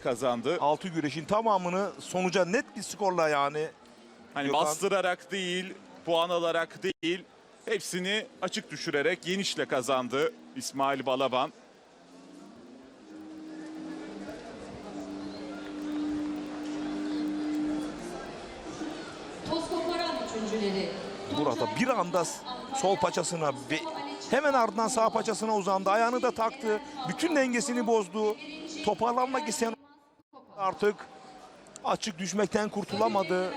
kazandı. Altı güreşin tamamını sonuca net bir skorla yani Hani Gökhan- bastırarak değil, puan alarak değil, hepsini açık düşürerek yenişle kazandı İsmail Balaban. Burada bir anda sol paçasına ve hemen ardından sağ paçasına uzandı. Ayağını da taktı. Bütün dengesini bozdu. Toparlanmak isteyen artık açık düşmekten kurtulamadı.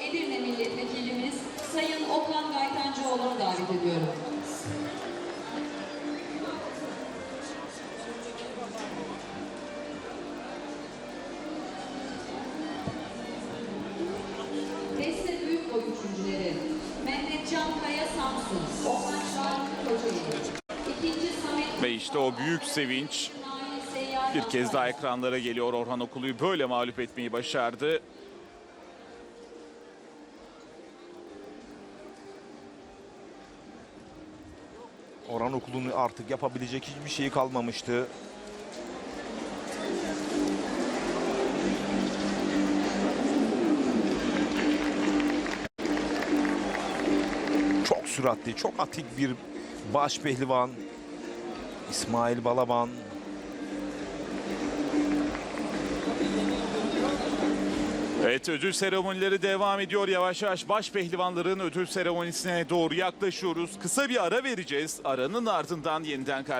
Edirne Milletvekilimiz Sayın Okan Gaytancıoğlu'nu davet ediyorum. Deste Büyük Boy üçüncüleri. Mehmet Can Kaya Samsun. Okan Ve işte o büyük sevinç bir kez daha ekranlara geliyor. Orhan Okulu'yu böyle mağlup etmeyi başardı. Orhan Okulu'nun artık yapabilecek hiçbir şeyi kalmamıştı. Çok süratli, çok atik bir baş pehlivan. İsmail Balaban. Evet ödül seremonileri devam ediyor. Yavaş yavaş baş pehlivanların ödül seremonisine doğru yaklaşıyoruz. Kısa bir ara vereceğiz. Aranın ardından yeniden karşı